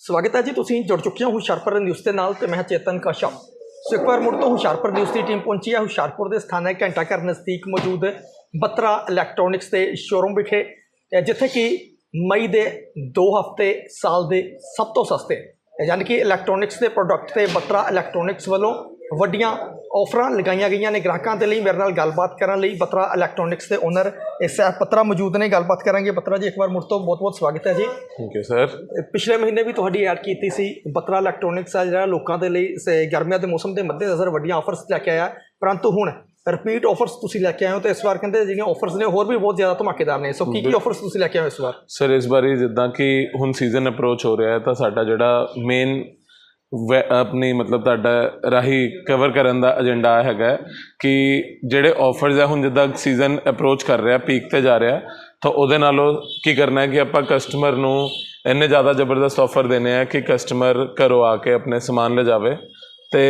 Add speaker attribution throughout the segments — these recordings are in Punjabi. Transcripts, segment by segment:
Speaker 1: ਸਵਾਗਤ ਹੈ ਜੀ, ਤੁਸੀਂ ਜੁੜ ਚੁੱਕੇ ਹੋ ਹੁਸ਼ਿਆਰਪੁਰ ਨਿਊਜ਼ ਦੇ ਨਾਲ ਤੇ ਮੈਂ ਚੇਤਨ ਕਾਸ਼ਾ ਸੋ ਇੱਕ ਵਾਰ ਮੁੜ ਤੋਂ ਹੁਸ਼ਿਆਰਪੁਰ ਨਿਊਜ਼ ਦੀ ਟੀਮ ਪਹੁੰਚੀ ਹੈ। ਹੁਸ਼ਿਆਰਪੁਰ ਦੇ ਸਥਾਨਕ ਘੰਟਾ ਘਰ ਨਜ਼ਦੀਕ ਮੌਜੂਦ ਬਤਰਾ ਇਲੈਕਟ੍ਰੋਨਿਕਸ ਦੇ ਸ਼ੋਰੂਮ ਵਿਖੇ ਜਿੱਥੇ ਕਿ ਮਈ ਦੇ 2 ਹਫ਼ਤੇ ਸਾਲ ਦੇ ਸਭ ਤੋਂ ਸਸਤੇ, ਯਾਨੀ ਕਿ ਇਲੈਕਟ੍ਰੋਨਿਕਸ ਦੇ ਪ੍ਰੋਡਕਟ ਤੇ ਬਤਰਾ ਇਲੈਕਟ੍ਰੋਨਿਕਸ ਵੱਲੋਂ ਵੱਡੀਆਂ ਆਫਰਾਂ ਲਗਾਈਆਂ ਗਈਆਂ ਨੇ ਗ੍ਰਾਹਕਾਂ ਦੇ ਲਈ। ਮੇਰੇ ਨਾਲ ਗੱਲਬਾਤ ਕਰਨ ਲਈ ਬਤਰਾ ਇਲੈਕਟ੍ਰੋਨਿਕਸ ਦੇ ਓਨਰ ਇਸ ਬਤਰਾ ਮੌਜੂਦ ਨੇ। ਗੱਲਬਾਤ ਕਰਾਂਗੇ ਬਤਰਾ ਜੀ ਇੱਕ ਵਾਰ ਮੁੜ ਤੋਂ ਬਹੁਤ ਬਹੁਤ ਸਵਾਗਤ ਹੈ ਜੀ।
Speaker 2: ਥੈਂਕ ਯੂ ਸਰ
Speaker 1: ਪਿਛਲੇ ਮਹੀਨੇ ਵੀ ਤੁਹਾਡੀ ਐਡ ਕੀਤੀ ਸੀ। ਬਤਰਾ ਇਲੈਕਟ੍ਰੋਨਿਕਸ ਆ ਜਿਹੜਾ ਲੋਕਾਂ ਦੇ ਲਈ ਗਰਮੀਆਂ ਦੇ ਮੌਸਮ ਦੇ ਮੱਦੇਨਜ਼ਰ ਵੱਡੀਆਂ ਆਫਰਸ ਲੈ ਕੇ ਆਇਆ। ਪਰੰਤੂ ਹੁਣ ਰਿਪੀਟ ਆਫਰਸ ਤੁਸੀਂ ਲੈ ਕੇ ਆਏ ਹੋ ਤੇ ਇਸ ਵਾਰ ਕਹਿੰਦੇ ਜਿਹੜੀਆਂ ਆਫਰਸ ਨੇ ਹੋਰ ਵੀ ਬਹੁਤ ਜ਼ਿਆਦਾ ਧਮਾਕੇਦਾਰ ਨੇ। ਸੋ ਕੀ ਕੀ ਆਫਰਸ ਤੁਸੀਂ ਲੈ ਕੇ ਆਏ ਹੋ ਇਸ ਵਾਰ?
Speaker 2: ਸਰ ਇਸ ਵਾਰੀ ਜਿੱਦਾਂ ਕਿ ਹੁਣ ਸੀਜ਼ਨ ਅਪਰੋਚ ਹੋ ਰਿਹਾ ਹੈ ਤਾਂ ਸਾਡਾ ਜਿਹੜਾ ਮੇਨ ਵੈ ਆਪਣੀ ਮਤਲਬ ਤੁਹਾਡਾ ਰਾਹੀਂ ਕਵਰ ਕਰਨ ਦਾ ਏਜੰਡਾ ਹੈਗਾ ਕਿ ਜਿਹੜੇ ਆਫਰਸ ਹੈ, ਹੁਣ ਜਿੱਦਾਂ ਸੀਜ਼ਨ ਅਪਰੋਚ ਕਰ ਰਿਹਾ ਪੀਕ ਤੇ ਜਾ ਰਿਹਾ, ਤਾਂ ਉਹਦੇ ਨਾਲੋਂ ਕੀ ਕਰਨਾ ਹੈ ਕਿ ਆਪਾਂ ਕਸਟਮਰ ਨੂੰ ਇੰਨੇ ਜ਼ਿਆਦਾ ਜ਼ਬਰਦਸਤ ਆਫਰ ਦੇਣੇ ਆ ਕਿ ਕਸਟਮਰ ਘਰੋਂ ਆ ਕੇ ਆਪਣੇ ਸਮਾਨ ਲੈ ਜਾਵੇ ਤੇ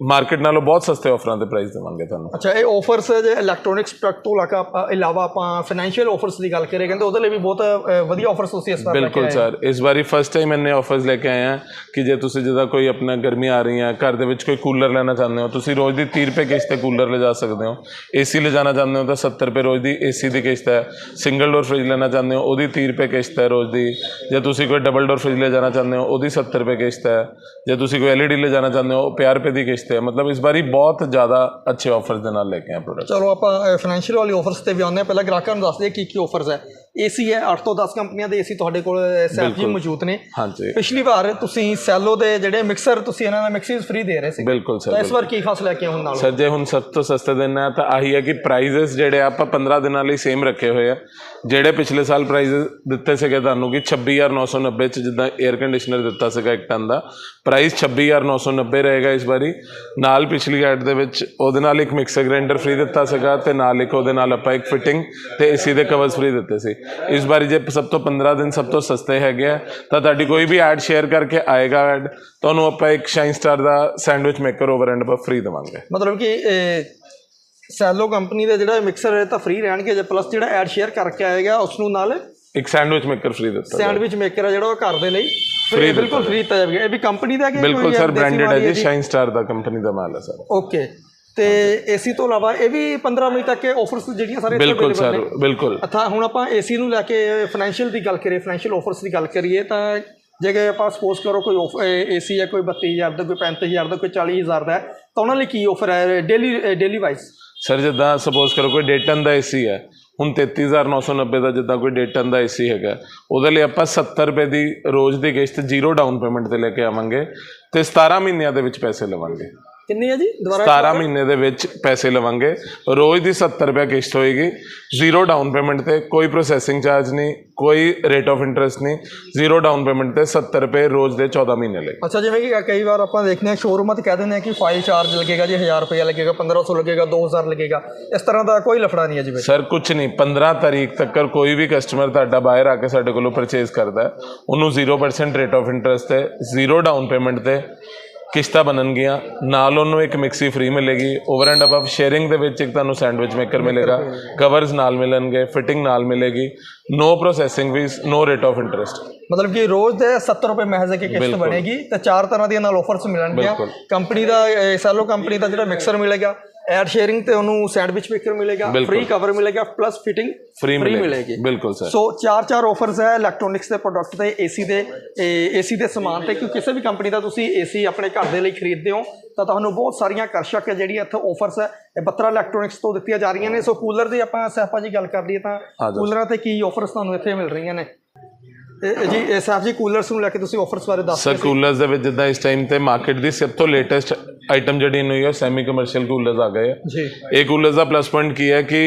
Speaker 2: ਮਾਰਕੀਟ ਨਾਲੋਂ ਬਹੁਤ ਸਸਤੇ ਆਫਰਾਂ ਦੇ ਪ੍ਰਾਈਸ ਦੇਵਾਂਗੇ ਤੁਹਾਨੂੰ।
Speaker 1: ਅੱਛਾ ਇਹ ਆਫਰਸ ਜੇ ਇਲੈਕਟ੍ਰੋਨਿਕਸ ਪ੍ਰੋਡਕਟ ਤੋਂ ਇਲਾਕਾ ਆਪਾਂ- ਇਲਾਵਾ ਆਪਾਂ ਫਾਈਨੈਂਸ਼ੀਅਲ ਆਫਰਸ ਦੀ ਗੱਲ ਕਰੀਏ ਕਹਿੰਦੇ ਉਹਦੇ ਲਈ ਵੀ ਬਹੁਤ ਵਧੀਆ ਆਫਰਸ ਤੁਸੀਂ ਇਸ ਵਾਰ ਲੈ
Speaker 2: ਬਿਲਕੁਲ। ਸਰ ਇਸ ਵਾਰੀ ਫਸਟ ਟਾਈਮ ਇੰਨੇ ਆਫਰਸ ਲੈ ਕੇ ਆਏ ਆ ਕਿ ਜੇ ਤੁਸੀਂ ਜਿਹਦਾ ਕੋਈ ਆਪਣਾ ਗਰਮੀ ਆ ਰਹੀ ਹੈ ਘਰ ਦੇ ਵਿੱਚ ਕੋਈ ਕੂਲਰ ਲੈਣਾ ਚਾਹੁੰਦੇ ਹੋ ਤੁਸੀਂ ਰੋਜ਼ ਦੀ 30 ਰੁਪਏ ਕਿਸ਼ਤ ਤੇ ਕੂਲਰ ਲੈ ਜਾ ਸਕਦੇ ਹੋ। ਏਸੀ ਲੈ ਜਾਣਾ ਚਾਹੁੰਦੇ ਹੋ ਤਾਂ 70 ਰੁਪਏ ਰੋਜ਼ ਦੀ ਏਸੀ ਦੀ ਕਿਸ਼ਤ ਹੈ। ਸਿੰਗਲ ਡੋਰ ਫ੍ਰਿਜ ਲੈਣਾ ਚਾਹੁੰਦੇ ਹੋ ਉਹਦੀ 30 ਰੁਪਏ ਕਿਸ਼ਤ ਹੈ ਰੋਜ਼ ਦੀ। ਜੇ ਤੁਸੀਂ ਕੋਈ ਡਬਲ ਡੋਰ ਫ੍ਰਿਜ ਲੈ ਜਾਣਾ ਚਾਹੁੰਦੇ ਹੋ ਉਹਦੀ 70 ਰੁਪਏ ਕਿਸ਼ਤ ਹੈ। ਜੇ ਤੁਸੀਂ ਕੋਈ ਐਲਈਡੀ ਲੈ ਜਾਣਾ ਚਾਹੁੰਦੇ ਹੋ ਉਹ 50 ਰੁਪਏ ਦੀ ਕਿਸ਼ਤ ਹੈ ਮਤਲਬ ਇਸ ਵਾਰੀ ਬਹੁਤ ਜ਼ਿਆਦਾ ਅੱਛੇ ਆਫਰਸ ਦੇ ਨਾਲ ਲੈ ਕੇ ਆਏ ਪ੍ਰੋਡਕਟ
Speaker 1: ਚਲੋ ਆਪਾਂ ਫਾਈਨੈਂਸ਼ੀਅਲ ਵਾਲੀ ਆਫਰਸ ਤੇ ਵੀ ਆਉਂਦੇ ਹਾਂ। ਪਹਿਲਾਂ ਗ੍ਰਾਹਕਾਂ ਨੂੰ ਦੱਸ ਦਈਏ ਕੀ ਕੀ ਆਫਰਸ ਹੈ। ਏਸੀ ਹੈ 8 ਤੋਂ 10 ਕੰਪਨੀਆਂ ਦੇ ਏਸੀ ਤੁਹਾਡੇ ਕੋਲ ਸੈਫ ਜੀ ਮੌਜੂਦ ਨੇ।
Speaker 2: ਹਾਂਜੀ।
Speaker 1: ਪਿਛਲੀ ਵਾਰ ਤੁਸੀਂ ਸੈਲੋ ਦੇ ਜਿਹੜੇ ਮਿਕਸਰ ਤੁਸੀਂ ਇਹਨਾਂ ਦਾ ਮਿਕਸਿਸ ਫ੍ਰੀ ਦੇ ਰਹੇ ਸੀ।
Speaker 2: ਬਿਲਕੁਲ
Speaker 1: ਤਾਂ
Speaker 2: ਸਰ
Speaker 1: ਇਸ ਵਾਰ ਕੀ ਖਾਸ ਲੈ ਕੇ ਆਏ ਹੁਣ ਨਾਲ?
Speaker 2: ਸਰ ਜੇ ਹੁਣ ਸਭ ਤੋਂ ਸਸਤੇ ਦਿਨ ਹੈ ਤਾਂ ਆਹੀ ਹੈ ਕਿ ਪ੍ਰਾਈਜ਼ਸ ਜਿਹੜੇ ਆਪਾਂ 15 ਦਿਨਾਂ ਲਈ ਸੇਮ ਰੱਖੇ ਹੋਏ ਆ। ਜਿਹੜੇ ਪਿਛਲੇ ਸਾਲ ਪ੍ਰਾਈਜ਼ਸ ਦਿੱਤੇ ਸੀਗੇ ਤੁਹਾਨੂੰ ਕਿ 26990 ਚ ਜਿੱਦਾਂ 에ਅਰ ਕੰਡੀਸ਼ਨਰ ਦਿੱਤਾ ਸੀਗਾ ਇੱਕ ਟਨ ਦਾ ਪ੍ਰਾਈਸ 26990 ਰਹੇਗਾ ਇਸ ਵਾਰੀ। ਨਾਲ ਪਿਛਲੀ ਐਡ ਦੇ ਵਿੱਚ ਉਹਦੇ ਨਾਲ ਇੱਕ ਮਿਕਸਰ ਗ੍ਰਾਈਂਡਰ ਫ੍ਰੀ ਦਿੱਤਾ ਸੀਗਾ ਤੇ ਨਾਲ ਇੱਕ ਉਹਦੇ ਨਾਲ ਆਪਾਂ ਇੱਕ ਫਿਟਿੰਗ ਤੇ ਏਸੀ ਦੇ ਕਵਰਸ ਫ੍ਰੀ ਦਿੱਤੇ ਸੀ। ਇਸ ਵਾਰੀ ਜੇ ਸਭ ਤੋਂ 15 ਦਿਨ ਸਭ ਤੋਂ ਸਸਤੇ ਹੈਗੇ ਆ ਤਾਂ ਤੁਹਾਡੀ ਕੋਈ ਵੀ ਐਡ ਸ਼ੇਅਰ ਕਰਕੇ ਆਏਗਾ ਐਡ ਤੁਹਾਨੂੰ ਆਪਾਂ ਇੱਕ shine star the sandwich maker over and above free ਦੇਵਾਂਗੇ।
Speaker 1: ਮਤਲਬ ਕਿ ਸੈਲੋ ਕੰਪਨੀ ਦਾ ਜਿਹੜਾ ਮਿਕਸਰ ਹੈ ਤਾਂ ਫ੍ਰੀ ਰਹਿਣਗੇ ਜੇ ਪਲੱਸ ਜਿਹੜਾ ਐਡ ਸ਼ੇਅਰ ਕਰਕੇ ਆਏਗਾ ਉਸ ਨੂੰ ਨਾਲ
Speaker 2: ਇੱਕ ਸੈਂਡਵਿਚ ਮੇਕਰ ਫ੍ਰੀ ਦਿੱਤਾ
Speaker 1: ਸੈਂਡਵਿਚ ਮੇਕਰ ਹੈ ਜਿਹੜਾ ਉਹ ਘਰ ਦੇ ਲਈ free ਬਿਲਕੁਲ ਫ੍ਰੀ ਦਿੱਤਾ ਜਾਵੇਗਾ ਇਹ ਵੀ ਕੰਪਨੀ ਦਾ ਕਿ
Speaker 2: ਬਿਲਕੁਲ ਸਰ ਬ੍ਰਾਂਡਡ ਹੈ ਜੀ ਸ਼ਾਈਨ ਸਟਾਰ ਦਾ ਕੰਪਨੀ ਦਾ ਮਾਲ ਹੈ ਸਰ
Speaker 1: ਓਕੇ ਤੇ ਏਸੀ ਤੋਂ ਇਲਾਵਾ ਇਹ ਵੀ 15 ਮਈ ਤੱਕ ਆਫਰਸ ਜਿਹੜੀਆਂ ਸਾਰੇ
Speaker 2: ਬਿਲਕੁਲ ਸਰ ਬਿਲਕੁਲ।
Speaker 1: ਅੱਛਾ ਹੁਣ ਆਪਾਂ ਏਸੀ ਨੂੰ ਲੈ ਕੇ ਫਾਈਨੈਂਸ਼ੀਅਲ ਦੀ ਗੱਲ ਕਰੀਏ ਫਾਈਨੈਂਸ਼ੀਅਲ ਆਫਰਸ ਦੀ ਗੱਲ ਕਰੀਏ ਤਾਂ ਜੇ ਆਪਾਂ ਸਪੋਜ਼ ਕਰੋ ਕੋਈ ਏਸੀ ਹੈ ਕੋਈ 32000 ਦਾ ਕੋਈ 35000 ਦਾ ਕੋਈ 40000 ਦਾ ਤਾਂ ਉਹਨਾਂ ਲਈ ਕੀ ਆਫਰ ਹੈ? ਡੇਲੀ ਡੇਲੀ ਵਾਈਜ਼
Speaker 2: ਸਰ ਜਿੱਦਾਂ ਸਪੋਜ਼ ਕਰੋ ਕੋਈ ਡੇਟਨ ਦਾ ਏਸੀ ਹੈ ਹੁਣ 33990 ਦਾ ਜਿੱਦਾਂ ਕੋਈ ਡੇਟਨ ਦਾ ਏਸੀ ਹੈਗਾ ਉਹਦੇ ਲਈ ਆਪਾਂ 70 ਰੁਪਏ ਦੀ ਰੋਜ਼ ਦੀ ਕਿਸ਼ਤ ਜ਼ੀਰੋ ਡਾਊਨ ਪੇਮੈਂਟ ਤੇ ਲੈ ਕੇ ਆਵਾਂਗੇ ਤੇ 17 ਮਹੀਨਿਆਂ ਦੇ ਵਿੱਚ ਪੈਸੇ ਲਵਾਂਗੇ।
Speaker 1: ਕਿੰਨੀ ਹੈ ਜੀ? ਦੁਬਾਰਾ
Speaker 2: 17 ਮਹੀਨੇ ਦੇ ਵਿੱਚ ਪੈਸੇ ਲਵਾਂਗੇ। ਰੋਜ਼ ਦੀ 70 ਰੁਪਏ ਕਿਸ਼ਤ ਹੋਏਗੀ। ਜ਼ੀਰੋ ਡਾਊਨ ਪੇਮੈਂਟ ਤੇ ਕੋਈ ਪ੍ਰੋਸੈਸਿੰਗ ਚਾਰਜ ਨਹੀਂ ਕੋਈ ਰੇਟ ਆਫ ਇੰਟਰਸਟ ਨਹੀਂ। ਜ਼ੀਰੋ ਡਾਊਨ ਪੇਮੈਂਟ ਤੇ 70 ਰੁਪਏ ਰੋਜ਼ ਦੇ 14 ਮਹੀਨੇ ਲਈ।
Speaker 1: ਅੱਛਾ ਜਿਵੇਂ ਕਿ ਕਈ ਵਾਰ ਆਪਾਂ ਦੇਖਦੇ ਹਾਂ ਸ਼ੋਰੂਮਾਂ ਤੇ ਕਹਿ ਦਿੰਦੇ ਆ ਕਿ ਫਾਈਲ ਚਾਰਜ ਲੱਗੇਗਾ ਜੀ 1000 ਰੁਪਏ ਲੱਗੇਗਾ 1500 ਲੱਗੇਗਾ 2000 ਲੱਗੇਗਾ। ਇਸ ਤਰ੍ਹਾਂ ਦਾ ਕੋਈ ਲਫੜਾ ਨਹੀਂ ਹੈ ਜੀ
Speaker 2: ਸਰ ਕੁਝ ਨਹੀਂ। 15 ਤਾਰੀਖ ਤੱਕ ਕੋਈ ਵੀ ਕਸਟਮਰ ਤੁਹਾਡਾ ਬਾਹਰ ਆ ਕੇ ਸਾਡੇ ਕੋਲੋਂ ਪਰਚੇਸ ਕਰਦਾ ਉਹਨੂੰ 0% ਰੇਟ ਆਫ ਇੰਟਰਸਟ ਤੇ ਜ਼ੀਰੋ ਡਾਊਨ ਪੇਮੈਂਟ ਤੇ ਕਿਸ਼ਤਾਂ ਬਣਨਗੀਆਂ ਨਾਲ ਉਹਨੂੰ ਇੱਕ ਮਿਕਸੀ ਫ੍ਰੀ ਮਿਲੇਗੀ। ਓਵਰ ਐਂਡ ਅਬਵ ਸ਼ੇਅਰਿੰਗ ਦੇ ਵਿੱਚ ਇੱਕ ਤੁਹਾਨੂੰ ਸੈਂਡਵਿਚ ਮੇਕਰ ਮਿਲੇਗਾ। ਕਵਰਸ ਨਾਲ ਮਿਲਣਗੇ ਫਿਟਿੰਗ ਨਾਲ ਮਿਲੇਗੀ। No processing fee no rate of interest
Speaker 1: ਮਤਲਬ ਕਿ ਰੋਜ਼ ਦੇ 70 ਰੁਪਏ ਮਹਿਜ਼ ਦੀ ਕਿਸ਼ਤ ਬਣੇਗੀ ਤੇ ਚਾਰ ਤਰ੍ਹਾਂ ਦੀਆਂ ਨਾਲ ਆਫਰਸ ਮਿਲਣਗੀਆਂ। ਕੰਪਨੀ ਦਾ ਸੈਲੋ ਕੰਪਨੀ ਦਾ ਜਿਹੜਾ ਮਿਕਸਰ ਮਿਲੇਗਾ ਐਡ ਸ਼ੇਅਰਿੰਗ ਤੇ ਉਹਨੂੰ ਸੈਂਡਵਿਚ ਮੇਕਰ ਮਿਲੇਗਾ ਫ੍ਰੀ ਕਵਰ ਮਿਲੇਗਾ ਪਲੱਸ ਫਿਟਿੰਗ
Speaker 2: ਫ੍ਰੀ ਮਿਲੇਗੀ। ਬਿਲਕੁਲ ਸਰ
Speaker 1: ਸੋ ਚਾਰ ਚਾਰ ਆਫਰਸ ਹੈ ਇਲੈਕਟ੍ਰੋਨਿਕਸ ਦੇ ਪ੍ਰੋਡਕਟ ਤੇ ਏਸੀ ਦੇ ਏਸੀ ਦੇ ਸਮਾਨ ਤੇ ਕਿਉਂਕਿ ਕਿਸੇ ਵੀ ਕੰਪਨੀ ਦਾ ਤੁਸੀਂ ਏਸੀ ਆਪਣੇ ਘਰ ਦੇ ਲਈ ਖਰੀਦਦੇ ਹੋ ਤਾਂ ਤੁਹਾਨੂੰ ਬਹੁਤ ਸਾਰੀਆਂ ਆਕਰਸ਼ਕ ਜਿਹੜੀਆਂ ਇੱਥੇ ਆਫਰਸ ਹੈ ਇਹ ਬੱਤਰਾ ਇਲੈਕਟ੍ਰੋਨਿਕਸ ਤੋਂ ਦਿੱਤੀਆਂ ਜਾ ਰਹੀਆਂ ਨੇ। ਸੋ ਕੂਲਰ ਦੀ ਆਪਾਂ ਸੈਫਾ ਜੀ ਗੱਲ ਕਰ ਲਈਏ ਤਾਂ। ਕੂਲਰਾਂ ਤੇ ਕੀ ਆਫਰਸ ਤੁਹਾਨੂੰ ਇੱਥੇ ਮਿਲ ਰਹੀਆਂ ਨੇ? ਜੀ ਸੈਫ ਜੀ ਕੂਲਰਸ ਨੂੰ ਲੈ ਕੇ ਤੁਸੀਂ ਆਫਰਸ ਬਾਰੇ ਦੱਸ
Speaker 2: ਸਰ ਕੂਲਰਸ ਦੇ ਵਿੱਚ ਜਿੱਦਾਂ ਇਸ ਟਾਈਮ ਤੇ ਮਾਰਕੀਟ ਦੀ ਸਭ ਤੋਂ ਲੇਟੈਸਟ ਆਈਟਮ ਜਿਹੜੀ ਹੋਈ ਹੈ ਸੈਮੀ ਕਮਰਸ਼ੀਅਲ ਕੂਲਰਸ ਆ ਗਏ ਆ।
Speaker 1: ਜੀ।
Speaker 2: ਇਹ ਕੂਲਰਸ ਦਾ ਪਲੱਸ ਪੁਆਇੰਟ ਕੀ ਹੈ ਕਿ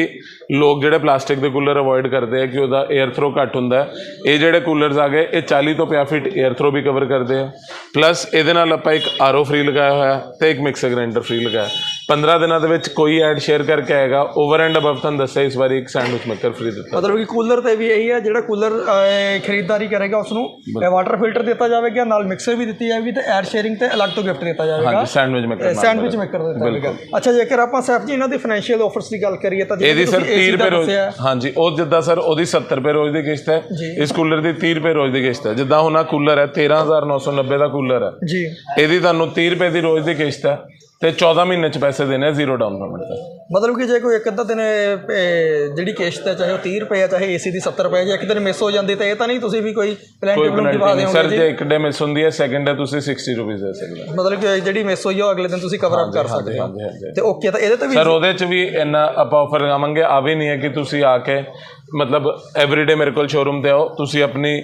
Speaker 2: ਲੋਕ ਜਿਹੜੇ ਪਲਾਸਟਿਕ ਦੇ ਕੂਲਰ ਅਵੋਇਡ ਕਰਦੇ ਆ ਕਿ ਉਹਦਾ 에ਅਰ ਥਰੋ ਘੱਟ ਹੁੰਦਾ ਹੈ। ਇਹ ਜਿਹੜੇ ਕੂਲਰਸ ਆ ਗਏ ਇਹ 40 ਤੋਂ 50 ਫੀਟ 에ਅਰ ਥਰੋ ਵੀ ਕਵਰ ਕਰਦੇ ਆ। ਪਲੱਸ ਇਹਦੇ ਨਾਲ ਆਪਾਂ ਇੱਕ ਆਰਓ ਫ੍ਰੀ ਲਗਾਇਆ ਹੋਇਆ ਤੇ ਇੱਕ ਮਿਕਸਰ ਗ੍ਰਾਈਂਡਰ ਫ੍ਰੀ ਲਗਾਇਆ। 15 ਦਿਨਾਂ ਦੇ ਵਿੱਚ ਕੋਈ ਐਡ ਸ਼ੇਅਰ ਕਰਕੇ ਆਏਗਾ। ਓਵਰ ਐਂਡ ਅਬਵ ਤੁਹਾਨੂੰ ਦੱਸਿਆ ਇਸ ਵਾਰੀ ਇੱਕ ਸੈਂਡਵਿਚ ਮੇਕਰ ਫ੍ਰੀ ਦਿੱਤਾ।
Speaker 1: ਮਤਲਬ ਕਿ ਕੂਲਰ ਤੇ ਵੀ ਇਹੀ ਹੈ ਜਿਹੜਾ ਕੂਲਰ ਖਰੀਦਦਾਰੀ ਖਰੀਦਦਾਰੀ ਕਰੇਗਾ ਉਸ ਨੂੰ ਵਾਟਰ ਫਿਲਟਰ ਦਿੱਤਾ ਜਾਵੇਗਾ ਨਾਲ ਮਿਕਸਰ ਵੀ ਦਿੱਤੀ ਜਾਵੇਗੀ ਤੇ ਐਡ ਸ਼ੇਅਰਿੰਗ ਤੇ ਅਲੱਗ ਤੋਂ ਗਿਫਟ ਦਿੱਤਾ ਜਾਵੇਗਾ।
Speaker 2: ਹਾਂਜੀ ਸੈਂਡਵਿਚ ਮੇਕਰ
Speaker 1: ਸੈਂਡਵਿਚ ਮੇਕਰ ਦਿੱਤਾ ਜਾਵੇਗਾ ਅੱਛਾ ਜੇਕਰ ਆਪਾਂ ਸੈਫ ਜੀ ਇਹਨਾਂ ਦੀ ਫਾਈਨੈਂਸ਼ੀਅਲ ਆਫਰਸ ਦੀ ਗੱਲ ਕਰੀਏ ਤਾਂ
Speaker 2: ਇਹਦੀ ਸਰ
Speaker 1: ਤੁਸੀਂ
Speaker 2: 30
Speaker 1: AC ਦਾ
Speaker 2: ਰੁਪਏ ਰੋਜ਼ ਹਾਂਜੀ ਉਹ ਜਿੱਦਾਂ ਸਰ ਉਹਦੀ 70 ਰੁਪਏ ਰੋਜ਼ ਦੀ ਕਿਸ਼ਤ ਹੈ। ਇਸ ਕੂਲਰ ਦੀ 30 ਰੁਪਏ ਰੋਜ਼ ਦੀ ਕਿਸ਼ਤ ਹੈ। ਜਿੱਦਾਂ ਹੁਣ ਆ ਕੂਲਰ ਹੈ 13990 ਦਾ ਕੂਲਰ ਹੈ।
Speaker 1: ਜੀ।
Speaker 2: ਇਹਦੀ ਤੁਹਾਨੂੰ 30 ਰੁਪਏ ਦੀ ਰੋਜ਼ ਦੀ ਕਿਸ਼ਤ ਹੈ। ਤੇ 14 ਮਹੀਨੇ ਚ ਪੈਸੇ ਦੇਣੇ ਜ਼ੀਰੋ ਡਾਊਨ ਪੇਮੈਂਟ ਤੇ।
Speaker 1: ਮਤਲਬ ਕਿ ਜੇ ਕੋਈ ਇੱਕ ਅੱਧਾ ਦਿਨ ਇਹ, ਇਹ, ਜਿਹੜੀ ਕਿਸ਼ਤ ਹੈ ਚਾਹੇ ਉਹ 30 ਰੁਪਏ ਹੈ ਚਾਹੇ ਏਸੀ ਦੀ 70 ਰੁਪਏ ਜੇ ਇੱਕ ਦਿਨ ਮਿਸ ਹੋ ਜਾਂਦੀ ਤਾਂ ਇਹ ਤਾਂ ਨਹੀਂ ਤੁਸੀਂ ਵੀ ਕੋਈ ਪਲਾਨ
Speaker 2: ਕੋਈ
Speaker 1: ਦਿਵਾ
Speaker 2: ਪੈਨਲਟੀ ਨਹੀਂ ਸਰ
Speaker 1: ਦਿਓਗੇ
Speaker 2: ਜੇ ਇੱਕ ਡੇ ਮਿਸ ਹੁੰਦੀ ਹੈ ਸੈਕਿੰਡ ਡੇ ਤੁਸੀਂ 60 ਰੁਪਏ ਦੇ ਸਕਦੇ ਹੋ।
Speaker 1: ਮਤਲਬ ਕਿ ਜਿਹੜੀ ਮਿਸ ਹੋਈ ਆ ਉਹ ਅਗਲੇ ਦਿਨ ਤੁਸੀਂ ਕਵਰ ਅਪ ਕਰ ਸਕਦੇ ਹੋ।
Speaker 2: ਹਾਂਜੀ ਹਾਂਜੀ
Speaker 1: ਤੇ ਓਕੇ ਤਾਂ ਇਹਦੇ ਤੇ ਵੀ
Speaker 2: ਸਰ ਉਹਦੇ ਚ ਵੀ ਇੰਨਾ ਆਪਾਂ ਆਫਰ ਲਗਾਵਾਂਗੇ ਆ ਵੀ ਨਹੀਂ ਹੈ ਕਿ ਤੁਸੀਂ ਆ ਕੇ ਮਤਲਬ ਐਵਰੀਡੇ ਮੇਰੇ ਕੋਲ ਸ਼ੋਰੂਮ ਤੇ ਆਓ ਤੁਸੀਂ ਆਪਣੀ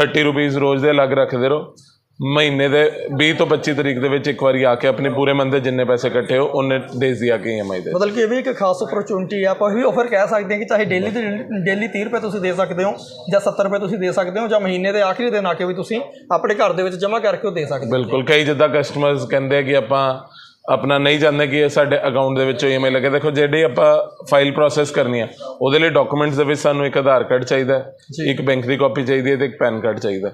Speaker 2: 30 ਰੁਪਏ ਰੋਜ਼ ਦੇ ਅਲੱਗ ਰੱਖਦੇ ਰਹੋ। ਮਹੀਨੇ ਦੇ 20 ਤੋਂ 25 ਤਰੀਕ ਦੇ ਵਿੱਚ ਇੱਕ ਵਾਰੀ ਆ ਕੇ ਆਪਣੇ ਪੂਰੇ ਮੰਥ ਦੇ ਜਿੰਨੇ ਪੈਸੇ ਇਕੱਠੇ ਹੋ ਉਹਨੇ ਡੇਜ਼ ਦੀ ਆ ਕੇ EMI ਦੇ
Speaker 1: ਮਤਲਬ ਕਿ ਇਹ ਵੀ ਇੱਕ ਖਾਸ ਓਪਰਚੁਨਿਟੀ ਆ ਆਪਾਂ ਇਹ ਵੀ ਆਫਰ ਕਹਿ ਸਕਦੇ ਹਾਂ ਕਿ ਚਾਹੇ ਡੇਲੀ ਤੇ ਡੇਲੀ 30 ਰੁਪਏ ਤੁਸੀਂ ਦੇ ਸਕਦੇ ਹੋ ਜਾਂ 70 ਰੁਪਏ ਤੁਸੀਂ ਦੇ ਸਕਦੇ ਹੋ ਜਾਂ ਮਹੀਨੇ ਦੇ ਆਖਰੀ ਦਿਨ ਆ ਕੇ ਵੀ ਤੁਸੀਂ ਆਪਣੇ ਘਰ ਦੇ ਵਿੱਚ ਜਮ੍ਹਾਂ ਕਰਕੇ ਉਹ ਦੇ ਸਕਦੇ ਹੋ।
Speaker 2: ਬਿਲਕੁਲ ਕਈ ਜਿੱਦਾਂ ਕਸਟਮਰਸ ਕਹਿੰਦੇ ਆ ਕਿ ਆਪਾਂ ਆਪਣਾ ਨਹੀਂ ਚਾਹੁੰਦੇ ਕਿ ਇਹ ਸਾਡੇ ਅਕਾਊਂਟ ਦੇ ਵਿੱਚੋਂ EMI ਲੱਗੇ। ਦੇਖੋ ਜਿਹੜੀ ਆਪਾਂ ਫਾਈਲ ਪ੍ਰੋਸੈਸ ਕਰਨੀ ਆ ਉਹਦੇ ਲਈ ਡਾਕੂਮੈਂਟਸ ਦੇ ਵਿੱਚ ਸਾਨੂੰ ਇੱਕ ਆਧਾਰ ਕਾਰਡ ਚਾਹੀਦਾ ਇੱਕ ਬੈਂਕ ਦੀ ਕਾਪੀ ਚਾਹੀਦੀ ਹੈ ਤੇ ਇੱਕ ਪੈਨ ਕਾਰਡ ਚਾਹੀਦਾ।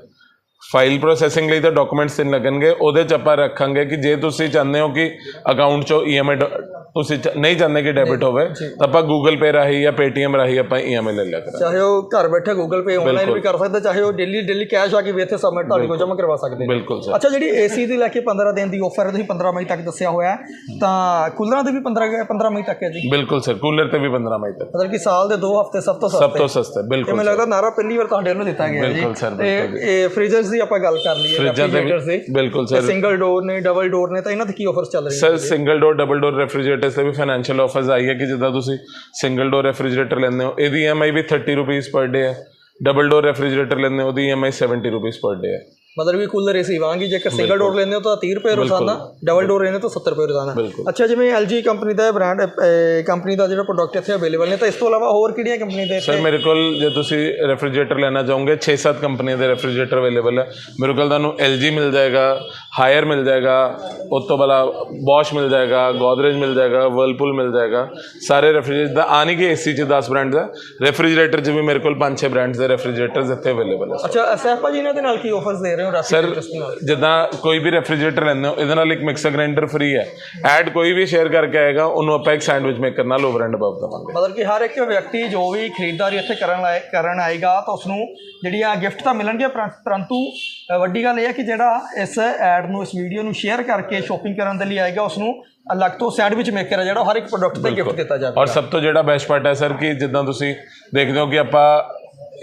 Speaker 2: ਫਾਈਲ ਪ੍ਰੋਸੈਸਿੰਗ ਲਈ ਤਾਂ ਡਾਕੂਮੈਂਟਸ ਤਿੰਨ ਲੱਗਣਗੇ ਉਹਦੇ ਚ ਆਪਾਂ ਰੱਖਾਂਗੇ ਕਿ ਜੇ ਤੁਸੀਂ ਚਾਹੁੰਦੇ ਹੋ ਕਿ ਅਕਾਊਂਟ ਚੋਂ EMI ਡ- ਤੁਸੀਂ ਚ- ਨਹੀਂ ਚਾਹੁੰਦੇ ਕਿ ਡੈਬਿਟ ਹੋਵੇ ਤਾਂ ਆਪਾਂ Google Pay ਰਾਹੀਂ ਜਾਂ Paytm ਰਾਹੀਂ ਆਪਾਂ EMI ਲੈ ਲਿਆ ਕਰਾਂਗੇ।
Speaker 1: ਚਾਹੇ ਉਹ ਘਰ ਬੈਠੇ ਗੂਗਲ ਪੇ ਆਨਲਾਈਨ ਵੀ ਕਰ ਸਕਦੇ ਚਾਹੇ ਉਹ ਡੇਲੀ ਡੇਲੀ ਕੈਸ਼ ਆ ਕੇ ਵੀ ਇੱਥੇ ਸਬਮਿਟ ਤੁਹਾਡੇ ਕੋਲ ਜਮ੍ਹਾਂ ਕਰਵਾ ਸਕਦੇ
Speaker 2: ਬਿਲਕੁਲ ਸਰ
Speaker 1: ਅੱਛਾ ਜਿਹੜੀ ਏਸੀ ਦੀ ਲੈ ਕੇ 15 ਦਿਨ ਦੀ ਆਫਰ ਤੁਸੀਂ 15 ਮਈ ਤੱਕ ਦੱਸਿਆ ਹੋਇਆ ਹੈ, ਤਾਂ ਕੂਲਰਾਂ ਦੇ ਵੀ 15 ਗ- 15 ਮਈ ਤੱਕ ਹੈ ਜੀ?
Speaker 2: ਬਿਲਕੁਲ ਸਰ ਕੂਲਰ ਤੇ ਵੀ 15 ਮਈ ਤੱਕ।
Speaker 1: ਮਤਲਬ ਕਿ ਸਾਲ ਦੇ 2 ਹਫ਼ਤੇ ਸਭ ਤੋਂ
Speaker 2: ਸਭ
Speaker 1: ਸਸਤੇ
Speaker 2: ਤੋਂ ਸਸਤਾ ਬਿਲਕੁਲ
Speaker 1: ਮੈਨੂੰ ਲੱਗਦਾ ਨਾਰਾ ਪਹਿਲੀ ਵਾਰ ਤੁਹਾਡੇ ਵੱਲੋਂ ਦਿੱਤਾ ਗਿਆ ਜੀ।
Speaker 2: ਬਿਲਕੁਲ ਸਰ,
Speaker 1: ਤੇ ਇਹ ਫ੍ਰੀਜ਼ਰਸ ਦੀ ਆਪਾਂ ਗੱਲ ਕਰ ਲਈਏ
Speaker 2: ਫ੍ਰਿਜਾਂ ਤੇ
Speaker 1: refrigerators ਦੀ।
Speaker 2: ਬਿਲਕੁਲ ਸਰ।
Speaker 1: ਸਿੰਗਲ ਡੋਰ ਨੇ ਡਬਲ ਡੋਰ ਨੇ ਤਾਂ ਇਹਨਾਂ ਦੀ ਕੀ ਆਫਰਸ ਚੱਲ ਰਹੀਆਂ
Speaker 2: sir single door double door refrigerators ਤੇ ਵੀ ਫਾਈਨੈਂਸ਼ੀਅਲ ਆਫਰਸ ਆਈ ਹੈ ਕਿ ਜਿੱਦਾਂ ਤੁਸੀਂ ਸਿੰਗਲ ਡੋਰ ਰੈਫਰੀਜਰੇਟਰ ਲੈਂਦੇ ਹੋ ਇਹਦੀ EMI ਵੀ 30 ਰੁਪਏ ਪਰ ਡੇ ਹੈ। ਡਬਲ ਡੋਰ ਰੈਫਰੀਜਰੇਟਰ ਲੈਂਦੇ ਹੋ ਉਹਦੀ EMI 70 ਰੁਪਏ ਪਰ ਡੇ ਹੈ।
Speaker 1: ਮਤਲਬ ਕਿ ਕੂਲਰ ਏਸੀ ਵਾਂਗੀ ਜੇਕਰ ਸਿੰਗਲ ਡੋਰ ਲੈਂਦੇ ਹੋ ਤਾਂ 30 ਰੁਪਏ ਰੋਜ਼ਾਨਾ ਡਬਲ ਡੋਰ ਲੈਂਦੇ ਹੋ ਤਾਂ 70 ਰੁਪਏ ਰੋਜ਼ਾਨਾ। ਅੱਛਾ ਜਿਵੇਂ LG ਕੰਪਨੀ ਦਾ ਬ੍ਰਾਂਡ ਕੰਪਨੀ ਦਾ ਜਿਹੜਾ ਪ੍ਰੋਡਕਟ ਇੱਥੇ ਅਵੇਲੇਬਲ ਨੇ ਤਾਂ ਇਸ ਤੋਂ ਇਲਾਵਾ ਹੋਰ ਕਿਹੜੀਆਂ ਕੰਪਨੀ ਦੇ
Speaker 2: ਸਰ ਮੇਰੇ ਕੋਲ ਜੇ ਤੁਸੀਂ ਰੈਫਰੀਜਰੇਟਰ ਲੈਣਾ ਚਾਹੋਗੇ 6-7 ਕੰਪਨੀਆਂ ਦੇ ਰੈਫਰੀਜਰੇਟਰ ਅਵੇਲੇਬਲ ਹੈ ਮੇਰੇ ਕੋਲ ਤੁਹਾਨੂੰ LG ਮਿਲ ਜਾਏਗਾ ਹਾਇਰ ਮਿਲ ਜਾਏਗਾ ਉਸ ਤੋਂ ਬਾਅਦ ਬੋਸ਼ ਮਿਲ ਜਾਏਗਾ ਗੋਦਰੇਜ ਮਿਲ ਜਾਏਗਾ ਵਰਲਪੂਲ ਮਿਲ ਜਾਏਗਾ। ਸਾਰੇ ਰੈਫਰੀਜਰੇਟਰ ਦਾ ਆ ਨਹੀਂ ਕਿ ਏਸੀ ਚ 10 ਬ੍ਰਾਂਡਸ ਹੈ ਰੈਫਰੀਜਰੇਟਰ ਚ ਵੀ ਮੇਰੇ ਕੋਲ 5-6 ਬ੍ਰਾਂਡਸ ਦੇ ਰੈਫਰੀਜਰੇਟਰਸ ਇੱਥੇ ਅਵੇਲੇਬਲ ਹੈ
Speaker 1: ਅੱਛਾ ਐਸਐਫ ਭਾਜੀ ਇਹਨਾਂ ਦੇ ਨਾਲ ਕੀ ਆਫਰਸ ਦੇ ਰਹੇ
Speaker 2: ਸਰ
Speaker 1: ਰੈਫ੍ਰਿਜਰੇਟਰਸ ਦੇ ਨਾਲ
Speaker 2: ਜਿੱਦਾਂ ਕੋਈ ਵੀ ਰੈਫਰੀਜਰੇਟਰ ਲੈਂਦੇ ਹੋ ਇਹਦੇ ਨਾਲ ਇੱਕ ਮਿਕਸਰ ਗ੍ਰਾਈਂਡਰ ਫ੍ਰੀ ਹੈ। ਐਡ ਕੋਈ ਵੀ ਸ਼ੇਅਰ ਕਰਕੇ ਆਏਗਾ ਉਹਨੂੰ ਆਪਾਂ ਇੱਕ ਸੈਂਡਵਿਚ ਮੇਕਰ ਨਾਲ ਓਵਰ ਐਂਡ ਅਬਵ ਦਵਾਂਗੇ।
Speaker 1: ਮਤਲਬ ਕਿ ਹਰ ਇੱਕ ਵਿਅਕਤੀ ਜੋ ਵੀ ਖਰੀਦਦਾਰੀ ਇੱਥੇ ਕਰਨ ਆਏ ਕਰਨ ਆਏਗਾ ਤਾਂ ਉਸ ਨੂੰ ਜਿਹੜੀਆਂ ਗਿਫਟ ਤਾਂ ਮਿਲਣਗੇ ਪਰ- ਪਰੰਤੂ ਵੱਡੀ ਗੱਲ ਇਹ ਹੈ ਕਿ ਜਿਹੜਾ ਇਸ ਐਡ ਨੂੰ ਇਸ ਵੀਡੀਓ ਨੂੰ ਸ਼ੇਅਰ ਕਰਕੇ ਸ਼ੋਪਿੰਗ ਕਰਨ ਦੇ ਲਈ ਆਏਗਾ ਉਸ ਨੂੰ ਅਲੱਗ ਤੋਂ ਸੈਂਡਵਿਚ ਮੇਕਰ ਹੈ ਜਿਹੜਾ ਹਰ ਇੱਕ ਪ੍ਰੋਡਕਟ ਤੇ ਗਿਫਟ ਦਿੱਤਾ ਜਾਵੇਗਾ।
Speaker 2: ਔਰ ਸਭ ਤੋਂ ਜਿਹੜਾ ਬੈਸਟ ਪਾਰਟ ਹੈ ਸਰ ਕਿ ਜਿੱਦਾਂ ਤੁਸੀਂ ਦੇਖਦੇ ਹੋ ਕਿ ਆਪਾਂ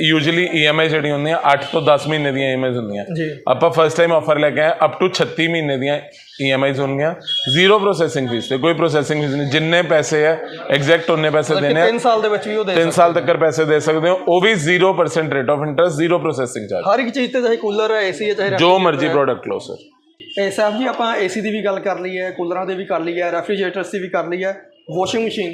Speaker 2: ਯੂਜੂਲੀ EMI ਜਿਹੜੀ ਹੁੰਦੀਆਂ 8 ਤੋਂ 10 ਮਹੀਨੇ ਦੀਆਂ EMIs ਹੁੰਦੀਆਂ।
Speaker 1: ਜੀ।
Speaker 2: ਆਪਾਂ ਫਸਟ ਟਾਈਮ ਆਫਰ ਲੈ ਕੇ ਆਏ ਅਪ ਟੂ 36 ਮਹੀਨੇ ਦੀਆਂ EMIs ਹੋਣਗੀਆਂ। ਜ਼ੀਰੋ ਪ੍ਰੋਸੈਸਿੰਗ ਫੀਸ ਤੇ ਕੋਈ ਪ੍ਰੋਸੈਸਿੰਗ ਫੀਸ ਨਹੀਂ। ਜਿੰਨੇ ਪੈਸੇ ਹੈ ਐਗਜ਼ੈਕਟ ਉਹਨੇ ਪੈਸੇ ਦੇਣੇ ਆ।
Speaker 1: 3 ਸਾਲ ਦੇ ਵਿੱਚ ਵੀ ਉਹ ਦੇ
Speaker 2: 3 ਸਾਲ ਤੱਕ ਪੈਸੇ ਦੇ ਸਕਦੇ ਹੋ। ਉਹ ਵੀ 0% rate of interest zero processing charge
Speaker 1: ਹਰ ਇੱਕ ਚੀਜ਼ ਤੇ ਚਾਹੇ ਕੂਲਰ ਹੈ ਏਸੀ ਹੈ ਚਾਹੇ
Speaker 2: ਜੋ ਮਰਜ਼ੀ ਪ੍ਰੋਡਕਟ ਲਓ ਸਰ
Speaker 1: ਇਹ ਸਾਹਿਬ ਜੀ ਆਪਾਂ ਏਸੀ ਦੀ ਵੀ ਗੱਲ ਕਰ ਲਈ ਹੈ ਕੂਲਰਾਂ ਦੀ ਵੀ ਕਰ ਲਈ ਹੈ ਰੈਫ੍ਰਿਜਰੇਟਰਸ ਦੀ ਵੀ ਕਰ ਲਈ ਹੈ ਵਾਸ਼ਿੰਗ ਮਸ਼ੀਨ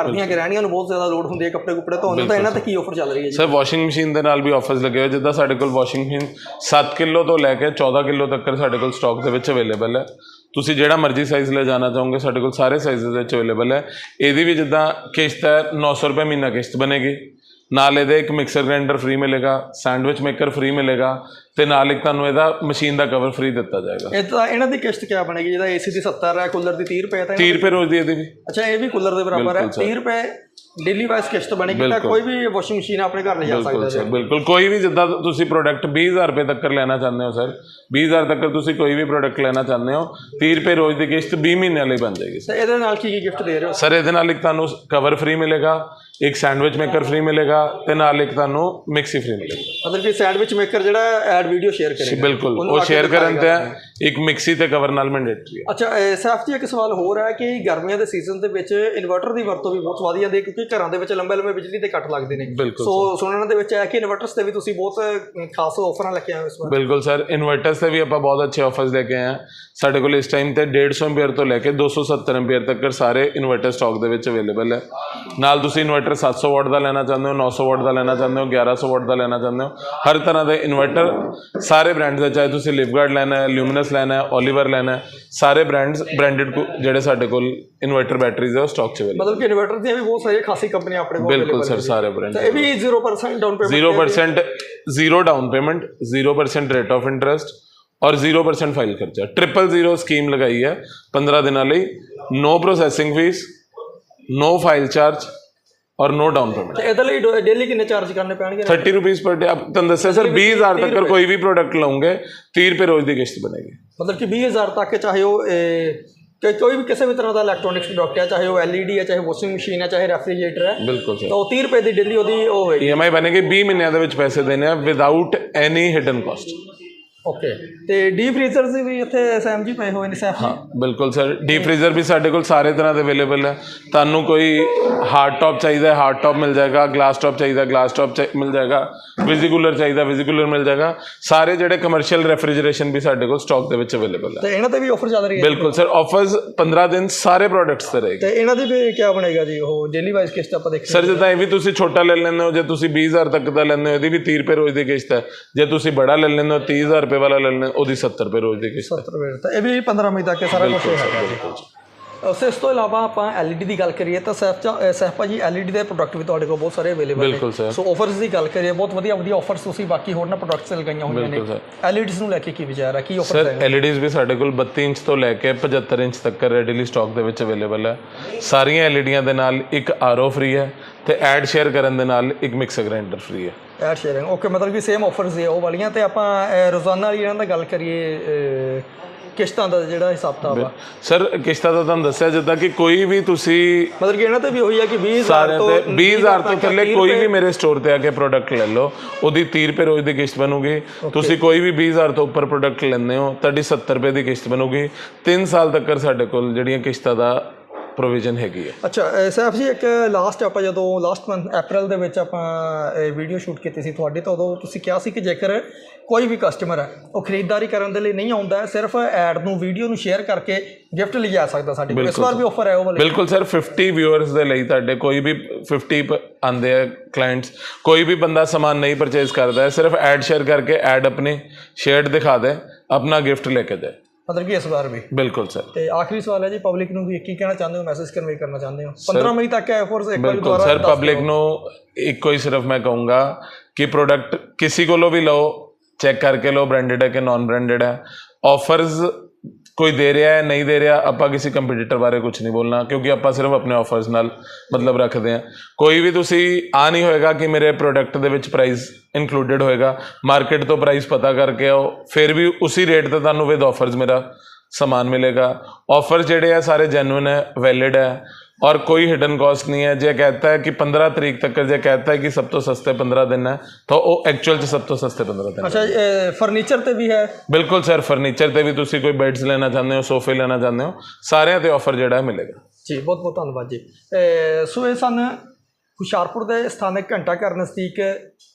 Speaker 1: ਘਰ ਦੀਆਂ ਗ੍ਰਹਿਣੀਆਂ ਨੂੰ ਬਹੁਤ ਜ਼ਿਆਦਾ ਲੋਡ ਹੁੰਦੀ ਹੈ ਕੱਪੜੇ ਕੁਪੜੇ ਧੋਣ ਨੂੰ ਤਾਂ ਇਹਨਾਂ ਤੇ ਕੀ ਆਫਰ ਚੱਲ ਰਹੀ ਹੈ ਜੀ?
Speaker 2: ਸਰ ਵਾਸ਼ਿੰਗ ਮਸ਼ੀਨ ਦੇ ਨਾਲ ਵੀ ਆਫਰਸ ਲੱਗੇ ਹੋਏ ਜਿੱਦਾਂ ਸਾਡੇ ਕੋਲ ਵਾਸ਼ਿੰਗ ਮਸ਼ੀਨ 7 ਕਿਲੋ ਤੋਂ ਲੈ ਕੇ 14 ਕਿਲੋ ਤੱਕ ਸਾਡੇ ਕੋਲ ਸਟਾਕ ਦੇ ਵਿੱਚ ਅਵੇਲੇਬਲ ਹੈ। ਤੁਸੀਂ ਜਿਹੜਾ ਮਰਜ਼ੀ ਸਾਈਜ਼ ਲੈ ਜਾਣਾ ਚਾਹੋਗੇ ਸਾਡੇ ਕੋਲ ਸਾਰੇ ਸਾਈਜ਼ਸ ਵਿੱਚ ਅਵੇਲੇਬਲ ਹੈ। ਇਹਦੀ ਵੀ ਜਿੱਦਾਂ ਕਿਸ਼ਤ ਹੈ 900 ਰੁਪਏ ਮਹੀਨਾ ਕਿਸ਼ਤ ਬਣੇਗੀ। ਨਾਲ ਇਹਦੇ ਇੱਕ ਮਿਕਸਰ ਗ੍ਰਾਈਂਡਰ ਫ੍ਰੀ ਮਿਲੇਗਾ ਸੈਂਡਵਿਚ ਮੇਕਰ ਫ੍ਰੀ ਮਿਲੇਗਾ ਤੇ ਨਾਲ ਇੱਕ ਤੁਹਾਨੂੰ ਇਹਦਾ ਮਸ਼ੀਨ ਦਾ ਕਵਰ ਫ੍ਰੀ ਦਿੱਤਾ ਜਾਏਗਾ।
Speaker 1: ਇਹ ਤਾਂ ਇਹਨਾਂ ਦੀ ਕਿਸ਼ਤ ਕਿਆ ਬਣੇਗੀ? ਜਿਹਦਾ ਏਸੀ ਦੀ 70 ਹੈ ਕੂਲਰ ਦੀ 30 ਰੁਪਏ ਤਾਂ
Speaker 2: 30 ਰੁਪਏ ਰੋਜ਼ ਦੀ ਇਹਦੀ ਵੀ।
Speaker 1: ਅੱਛਾ ਇਹ ਵੀ ਕੂਲਰ ਦੇ ਬਰਾਬਰ ਹੈ। 30 ਰੁਪਏ ਡੇਲੀ ਵਾਈਸ ਕਿਸ਼ਤ ਬਣੇਗੀ ਤਾਂ ਕੋਈ ਵੀ ਵਾਸ਼ਿੰਗ ਮਸ਼ੀਨ ਆਪਣੇ ਘਰ ਲੈ ਜਾ ਸਕਦਾ
Speaker 2: ਬਿਲਕੁਲ ਸਰ ਬਿਲਕੁਲ। ਕੋਈ ਵੀ ਜਿੱਦਾਂ ਤੁਸੀਂ ਪ੍ਰੋਡਕਟ 20000 ਰੁਪਏ ਤੱਕ ਲੈਣਾ ਚਾਹੁੰਦੇ ਹੋ ਸਰ 20000 ਤੱਕ ਤੁਸੀਂ ਕੋਈ ਵੀ ਪ੍ਰੋਡਕਟ ਲੈਣਾ ਚਾਹੁੰਦੇ ਹੋ 30 ਰੁਪਏ ਰੋਜ਼ ਦੀ ਕਿਸ਼ਤ 20 ਮਹੀਨਿਆਂ ਲਈ ਬਣ ਜਾਏਗੀ
Speaker 1: ਤੇ ਇਹਦੇ ਨਾਲ ਕੀ ਕੀ ਗਿਫਟ ਦੇ ਰਹੇ ਹੋ?
Speaker 2: ਸਰ ਇਹਦੇ ਨਾਲ ਇੱਕ ਤੁਹਾਨੂੰ ਕਵਰ ਫ੍ਰੀ ਮਿਲੇਗਾ ਇੱਕ ਸੈਂਡਵਿਚ ਮੇਕਰ ਫ੍ਰੀ ਮਿਲੇਗਾ ਤੇ ਨਾਲ ਇੱਕ ਤੁਹਾਨੂੰ ਮਿਕਸੀ ਫ੍ਰੀ ਮਿਲੇਗੀ।
Speaker 1: ਮਤਲਬ ਕਿ ਸੈਂਡਵਿਚ ਮੇਕਰ ਜਿਹੜਾ ਐਡ ਵੀਡੀਓ ਸ਼ੇਅਰ ਕਰੇਗਾ।
Speaker 2: ਬਿਲਕੁਲ ਉਹ ਸ਼ੇਅਰ ਕਰਨ ਤੇ ਇੱਕ ਮਿਕਸੀ ਤੇ ਕਵਰ ਨਾਲ ਮੈਂਡੇਟਰੀ ਹੈ
Speaker 1: ਅੱਛਾ ਸਾਫ਼ ਜੀ ਇੱਕ ਸਵਾਲ ਹੋਰ ਹੈ ਕਿ ਗਰਮੀਆਂ ਦੇ ਸੀਜ਼ਨ ਦੇ ਵਿੱਚ ਇਨਵਰਟਰ ਦੀ ਵਰਤੋਂ ਵੀ ਬਹੁਤ ਵਧੀ ਜਾਂਦੀ ਹੈ ਕਿਉਂਕਿ ਘਰਾਂ ਦੇ ਵਿੱਚ ਲੰਬੇ ਲੰਬੇ ਬਿਜਲੀ ਦੇ ਕੱਟ ਲੱਗਦੇ ਨੇ। ਸੋ ਸੁਣਨ ਦੇ ਵਿੱਚ ਆਇਆ ਕਿ ਇਨਵਰਟਰਸ ਤੇ ਵੀ ਤੁਸੀਂ ਬਹੁਤ ਖਾਸ ਆਫਰਾਂ ਲੈ ਕੇ ਆਏ ਹੋ ਇਸ ਵਾਰ।
Speaker 2: ਬਿਲਕੁਲ ਸਰ ਇਨਵਰਟਰਸ ਤੇ ਵੀ ਆਪਾਂ ਬਹੁਤ ਅੱਛੇ ਆਫਰਸ ਲੈ ਕੇ ਆਏ ਹਾਂ। ਸਾਡੇ ਕੋਲ ਇਸ ਟਾਈਮ ਤੇ 150 ਐਂਪੀਅਰ ਤੋਂ ਲੈ ਕੇ 270 ਐਂਪੀਅਰ ਤੱਕ ਸਾਰੇ ਇਨਵਰਟਰ ਸਟਾਕ ਦੇ ਵਿੱਚ ਅਵੇਲੇਬਲ ਹੈ। ਨਾਲ ਤੁਸੀਂ ਇਨਵਰਟਰ 700 ਵਾਟ ਦਾ ਲੈਣਾ ਚਾਹੁੰਦੇ ਹੋ 900 ਵਾਟ ਦਾ ਲੈਣਾ ਚਾਹੁੰਦੇ ਹੋ 1100 ਵਾਟ ਦਾ ਲੈਣਾ ਚਾਹੁੰਦੇ ਹੋ। ਹਰ ਤਰ੍ਹਾਂ ਦੇ ਇਨਵਰਟਰ ਸਾਰੇ ਬ੍ਰਾਂਡਸ ਦੇ ਚਾਹੇ ਤੁਸੀਂ ਲਿਵਗਾਰਡ ਲੈਣਾ ਹੈ ਲਿਊਮਿਨਸ ਐਟਲਸ ਲੈਣਾ ਹੈ ਓਲੀਵਰ ਲੈਣਾ ਹੈ ਸਾਰੇ ਬ੍ਰਾਂਡਸ ਬ੍ਰਾਂਡਡ ਜਿਹੜੇ ਸਾਡੇ ਕੋਲ ਇਨਵਰਟਰ ਬੈਟਰੀਜ਼ ਹੈ ਉਹ ਸਟਾਕ 'ਚ ਅਵੇਲੇਬਲ
Speaker 1: ਮਤਲਬ ਕਿ ਇਨਵਰਟਰ ਦੀਆਂ ਵੀ ਬਹੁਤ ਸਾਰੀਆਂ ਖਾਸੀ ਕੰਪਨੀਆਂ ਆਪਣੇ ਕੋਲ
Speaker 2: ਬਿਲਕੁਲ ਸਰ। ਸਾਰੇ ਬ੍ਰਾਂਡ
Speaker 1: ਇਹ ਵੀ 0% down payment
Speaker 2: 0% zero down payment 0% rate of interest ਔਰ 0% ਫਾਈਲ ਖਰਚਾ। ਟ੍ਰਿਪਲ ਜ਼ੀਰੋ ਸਕੀਮ ਲਗਾਈ ਹੈ 15 ਦਿਨਾਂ ਲਈ। No processing fee no file charge ਔਰ ਨੋ ਡਾਊਨ ਪੇਮੈਂਟ
Speaker 1: ਇਹਦੇ ਲਈ ਡੇਲੀ ਕਿੰਨੇ ਚਾਰਜ ਕਰਨੇ ਪੈਣਗੇ?
Speaker 2: 30 ਰੁਪੀਸ ਪਰ ਡੇ ਆਪ ਤੁਹਾਨੂੰ ਦੱਸਿਆ ਸਰ 20000 ਤੱਕ ਕੋਈ ਵੀ ਪ੍ਰੋਡਕਟ ਲਓਗੇ 30 ਰੁਪਏ ਰੋਜ਼ ਦੀ ਕਿਸ਼ਤ ਬਣੇਗੀ।
Speaker 1: ਮਤਲਬ ਕਿ 20000 ਤੱਕ ਚਾਹੇ ਉਹ ਕਿ ਕੋਈ ਵੀ ਕਿਸੇ ਵੀ ਤਰ੍ਹਾਂ ਦਾ ਇਲੈਕਟ੍ਰੋਨਿਕਸ ਪ੍ਰੋਡਕਟ ਹੈ ਚਾਹੇ ਉਹ LED ਹੈ ਚਾਹੇ ਵਾਸ਼ਿੰਗ ਮਸ਼ੀਨ ਹੈ ਚਾਹੇ ਰੈਫਰੀਜਰੇਟਰ ਹੈ
Speaker 2: ਬਿਲਕੁਲ ਸਰ।
Speaker 1: ਤਾਂ ਉਹ 30 ਰੁਪਏ ਦੀ ਡੇਲੀ ਉਹਦੀ ਉਹ ਹੋਏਗੀ।
Speaker 2: EMI ਬਣੇਗੀ 20 ਮਹੀਨਿਆਂ ਦੇ ਵਿੱਚ ਪੈਸੇ ਦੇਣੇ ਆ without any hidden cost
Speaker 1: okay ਤੇ ਡੀ ਫ੍ਰੀਜ਼ਰਸ ਵੀ ਇੱਥੇ ਸੈਮ ਜੀ ਪਏ ਹੋਏ ਨੇ ਸੈਫ
Speaker 2: ਹਾਂ ਬਿਲਕੁਲ ਸਰ। ਡੀਪ ਫ੍ਰੀਜ਼ਰ ਵੀ ਸਾਡੇ ਕੋਲ ਸਾਰੇ ਤਰ੍ਹਾਂ ਦੇ ਅਵੇਲੇਬਲ ਹੈ ਤੁਹਾਨੂੰ ਕੋਈ ਹਾਰਡ ਟੌਪ ਚਾਹੀਦਾ ਹੈ ਹਾਰਡ ਟੌਪ ਮਿਲ ਜਾਏਗਾ ਗਲਾਸ ਟੌਪ ਚਾਹੀਦਾ ਗਲਾਸ ਟੌਪ ਮਿਲ ਜਾਏਗਾ ਵਿਜ਼ੀ ਕੂਲਰ ਚਾਹੀਦਾ ਵਿਜ਼ੀ ਕੂਲਰ ਮਿਲ ਜਾਏਗਾ। ਸਾਰੇ ਜਿਹੜੇ ਕਮਰਸ਼ੀਅਲ ਰੈਫਰੀਜਰੇਸ਼ਨ ਵੀ ਸਾਡੇ ਕੋਲ ਸਟਾਕ ਦੇ ਵਿੱਚ ਅਵੇਲੇਬਲ ਹੈ
Speaker 1: ਤੇ ਇਹਨਾਂ ਤੇ ਵੀ ਆਫਰ ਚੱਲ ਰਹੀ ਹੈ
Speaker 2: ਬਿਲਕੁਲ ਸਰ ਆਫਰਸ 15 ਦਿਨ ਸਾਰੇ ਪ੍ਰੋਡਕਟਸ ਤੇ ਰਹੇਗੀ।
Speaker 1: ਤੇ ਇਹਨਾਂ ਦੀ ਵੀ ਕੀ ਬਣੇਗਾ ਜੀ ਉਹ ਡੇਲੀ ਵਾਈਜ਼ ਕਿਸ਼ਤ ਆਪਾਂ ਦੇਖ
Speaker 2: ਸਰ ਜਿੱਦਾਂ ਇਹ ਵੀ ਤੁਸੀਂ ਛੋਟਾ ਲੈ ਲੈਂਦੇ ਹੋ ਜੇ ਤੁਸੀਂ 20000 ਤੱਕ ਦਾ ਲੈਂਦੇ ਹੋ ਇਹਦੀ ਵੀ 30 ਰੁਪਏ ਰੋਜ਼ ਦੀ ਕਿਸ਼ਤ ਹੈ। ਜੇ ਤੁਸੀਂ ਬੜਾ ਲੈ ਲੈਂਦੇ ਹੋ 30000 ਰੁਪਏ ਵਾਲਾ ਲੈ ਹੋ ਉਹਦੀ 70 ਰੁਪਏ ਰੋਜ਼ ਦੀ ਕਿਸ਼ਤ ਹੈ।
Speaker 1: 70 ਰੁਪਏ ਤਾਂ ਇਹ ਵੀ 15 ਮਈ ਤੱਕ ਇਹ ਸਾਰਾ ਕੁਝ ਹੈਗਾ ਜੀ। ਉਸ ਇਸ ਤੋਂ ਇਲਾਵਾ ਆਪਾਂ LED ਦੀ ਗੱਲ ਕਰੀਏ ਤਾਂ ਸੈਫ ਚਾ- ਸੈਫ ਭਾਜੀ LED ਦੇ ਪ੍ਰੋਡਕਟ ਵੀ ਤੁਹਾਡੇ ਕੋਲ ਬਹੁਤ ਸਾਰੇ ਅਵੇਲੇਬਲ ਨੇ। ਸੋ ਆਫਰਸ ਦੀ ਗੱਲ ਕਰੀਏ ਬਹੁਤ ਵਧੀਆ ਵਧੀਆ ਆਫਰਸ ਤੁਸੀਂ ਬਾਕੀ ਹੋਰ ਨਾ ਪ੍ਰੋਡਕਟਸ ਲਗਾਈਆਂ ਹੋਈਆਂ ਨੇ। LEDs ਨੂੰ ਲੈ ਕੇ ਕੀ ਵਿਚਾਰ ਹੈ ਕੀ ਆਫਰ
Speaker 2: ਸਰ ਐਲਈਡੀਜ਼ ਵੀ ਸਾਡੇ ਕੋਲ 32 ਇੰਚ ਤੋਂ ਲੈ ਕੇ 75 ਇੰਚ ਤੱਕ ਰੈਡੀਲੀ ਸਟਾਕ ਦੇ ਵਿੱਚ ਅਵੇਲੇਬਲ ਹੈ ਸਾਰੀਆਂ ਐਲਈਡੀਆਂ ਦੇ ਨਾਲ ਇੱਕ ਆਰਓ ਫ੍ਰੀ ਹੈ ਤੇ ਐਡ ਸ਼ੇਅਰ ਕਰਨ ਦੇ ਨਾਲ ਇੱਕ ਮਿਕਸਰ ਗ੍ਰਾਈਂਡਰ ਫ੍ਰੀ ਹੈ।
Speaker 1: ਐਡ ਸ਼ੇਅਰਿੰਗ ਓਕੇ ਮਤਲਬ ਕਿ ਸੇਮ ਆਫਰਸ ਹੈ ਉਹ ਵਾਲੀਆਂ ਤੇ ਆਪਾਂ ਰੋਜ਼ਾਨਾ ਵਾਲੀ ਇਹਨਾਂ ਦਾ ਗੱਲ ਕਰੀਏ ਕਿਸ਼ਤਾਂ ਦਾ ਜਿਹੜਾ ਹਿਸਾਬ ਕਿਤਾਬ ਆ।
Speaker 2: ਸਰ ਕਿਸ਼ਤਾਂ ਦਾ ਤੁਹਾਨੂੰ ਦੱਸਿਆ ਜਿੱਦਾਂ ਕਿ ਕੋਈ ਵੀ ਤੁਸੀਂ
Speaker 1: ਮਤਲਬ ਕਿ ਇਹਨਾਂ ਤੇ ਵੀ ਹੋਈ ਹੈ ਕਿ 20000
Speaker 2: ਸਾਰਿਆਂ
Speaker 1: ਤੋਂ
Speaker 2: ਤੇ 20000 ਤੋਂ ਥੱਲੇ
Speaker 1: 30
Speaker 2: ਕੋਈ ਵੀ ਮੇਰੇ ਸਟੋਰ ਤੇ ਆ ਕੇ ਪ੍ਰੋਡਕਟ ਲੈ ਲਓ। ਉਹਦੀ 30 ਰੁਪਏ ਰੋਜ਼ ਦੀ ਕਿਸ਼ਤ ਬਣੂਗੀ। ਤੁਸੀਂ ਕੋਈ ਵੀ 20000 ਤੋਂ ਉੱਪਰ ਪ੍ਰੋਡਕਟ ਲੈਂਦੇ ਹੋ ਤੁਹਾਡੀ 70 ਰੁਪਏ ਦੀ ਕਿਸ਼ਤ ਬਣੂਗੀ। 3 ਸਾਲ ਤੱਕ ਸਾਡੇ ਕੋਲ ਜਿਹੜੀਆਂ ਕਿਸ਼ਤਾਂ ਦਾ ਪ੍ਰੋਵੀਜ਼ਨ ਹੈਗੀ ਹੈ।
Speaker 1: ਅੱਛਾ ਸੈਫ ਜੀ ਇੱਕ ਲਾਸਟ ਆਪਾਂ ਜਦੋਂ ਲਾਸਟ ਮੰਥ ਅਪ੍ਰੈਲ ਦੇ ਵਿੱਚ ਆਪਾਂ ਵੀਡੀਓ ਸ਼ੂਟ ਕੀਤੀ ਸੀ ਤੁਹਾਡੀ ਤਾਂ ਉਦੋਂ ਤੁਸੀਂ ਕਿਹਾ ਸੀ ਕਿ ਜੇਕਰ ਕੋਈ ਵੀ ਕਸਟਮਰ ਹੈ ਉਹ ਖਰੀਦਦਾਰੀ ਕਰਨ ਦੇ ਲਈ ਨਹੀਂ ਆਉਂਦਾ ਸਿਰਫ ਐਡ ਨੂੰ ਵੀਡੀਓ ਨੂੰ ਸ਼ੇਅਰ ਕਰਕੇ ਗਿਫਟ ਲਿਜਾ ਸਕਦਾ ਸਾਡੇ ਕੋਲ। ਇਸ ਵਾਰ ਵੀ ਆਫਰ ਹੈ ਉਹ ਵਾਲੇ?
Speaker 2: ਬਿਲਕੁਲ ਸਰ 50 ਵਿਊਅਰਸ ਦੇ ਲਈ ਤੁਹਾਡੇ ਕੋਈ ਵੀ 50 ਪ- ਆਉਂਦੇ ਆ ਕਲਾਇੰਟਸ ਕੋਈ ਵੀ ਬੰਦਾ ਸਮਾਨ ਨਹੀਂ ਪਰਚੇਸ ਕਰਦਾ ਹੈ ਸਿਰਫ ਐਡ ਸ਼ੇਅਰ ਕਰਕੇ ਐਡ ਆਪਣੀ ਸ਼ੇਅਰਡ ਦਿਖਾ ਦੇ ਆਪਣਾ ਗਿਫਟ ਲੈ ਕੇ ਦੇ।
Speaker 1: ਮਤਲਬ ਕਿ ਇਸ ਵਾਰ ਵੀ।
Speaker 2: ਬਿਲਕੁਲ ਸਰ।
Speaker 1: ਤੇ ਆਖਰੀ ਸਵਾਲ ਹੈ ਜੀ ਪਬਲਿਕ ਨੂੰ ਵੀ ਕੀ ਕਹਿਣਾ ਚਾਹੁੰਦੇ ਹੋ ਮੈਸੇਜ ਕਨਵੇ ਕਰਨਾ ਚਾਹੁੰਦੇ ਹੋ? 15 ਮਈ ਤੱਕ ਹੈ ਆਫਰਸ ਇੱਕ ਵਾਰ
Speaker 2: ਬਿਲਕੁਲ
Speaker 1: ਦੁਬਾਰਾ
Speaker 2: ਸਰ ਪਬਲਿਕ ਨੂੰ ਇੱਕੋ ਹੀ ਸਿਰਫ ਮੈਂ ਕਹੂੰਗਾ ਕਿ ਪ੍ਰੋਡਕਟ ਕਿਸੇ ਕੋਲੋਂ ਵੀ ਲਓ ਚੈੱਕ ਕਰਕੇ ਲਓ ਬ੍ਰਾਂਡਡ ਹੈ ਕਿ ਨਾਨ ਬ੍ਰਾਂਡਡ ਹੈ। ਆਫਰਸ ਕੋਈ ਦੇ ਰਿਹਾ ਹੈ, ਨਹੀਂ ਦੇ ਰਿਹਾ, ਆਪਾਂ ਕਿਸੇ ਕੰਪੀਟੀਟਰ ਬਾਰੇ ਕੁਝ ਨਹੀਂ ਬੋਲਣਾ, ਕਿਉਂਕਿ ਆਪਾਂ ਸਿਰਫ ਆਪਣੇ ਆਫਰਸ ਨਾਲ ਮਤਲਬ ਰੱਖਦੇ ਹਾਂ। ਕੋਈ ਵੀ ਤੁਸੀਂ ਆ ਨਹੀਂ ਹੋਏਗਾ ਕਿ ਮੇਰੇ ਪ੍ਰੋਡਕਟ ਦੇ ਵਿੱਚ ਪ੍ਰਾਈਸ ਇਨਕਲੂਡਡ ਹੋਏਗਾ। ਮਾਰਕੀਟ ਤੋਂ ਪ੍ਰਾਈਸ ਪਤਾ ਕਰਕੇ ਆਓ, ਫਿਰ ਵੀ ਉਸੇ ਰੇਟ ਤੇ ਤੁਹਾਨੂੰ ਵਿਦ ਆਫਰਸ ਮੇਰਾ ਸਮਾਨ ਮਿਲੇਗਾ। ਆਫਰ ਜਿਹੜੇ ਆ, ਸਾਰੇ ਜੈਨੂਇਨ ਹੈ ਵੈਲਿਡ ਹੈ। और कोई हिडन कॉस्ट नहीं है जे कहता है कि 15 तारीख तक जे कहता है कि सब तो सस्ते 15 दिन है तो वो एक्चुअल ਚ ਸਭ ਤੋਂ ਸਸਤੇ 15 ਦਿਨ
Speaker 1: ਅੱਛਾ ਫਰਨੀਚਰ ਤੇ ਵੀ ਹੈ
Speaker 2: ਬਿਲਕੁਲ ਸਰ ਫਰਨੀਚਰ ਤੇ ਵੀ ਤੁਸੀਂ ਕੋਈ ਬੈੱਡਸ ਲੈਣਾ ਚਾਹੁੰਦੇ ਹੋ ਸੋਫੇ ਲੈਣਾ ਚਾਹੁੰਦੇ ਹੋ ਸਾਰਿਆਂ ਤੇ ਆਫਰ ਜਿਹੜਾ ਹੈ ਮਿਲੇਗਾ
Speaker 1: ਜੀ ਬਹੁਤ ਬਹੁਤ ਧੰਨਵਾਦ ਜੀ ਅਹ ਸੋ ਇਹ ਸਨ ਹੁਸ਼ਿਆਰਪੁਰ ਦੇ ਸਥਾਨਕ ਘੰਟਾ ਘਰ ਨਜ਼ਦੀਕ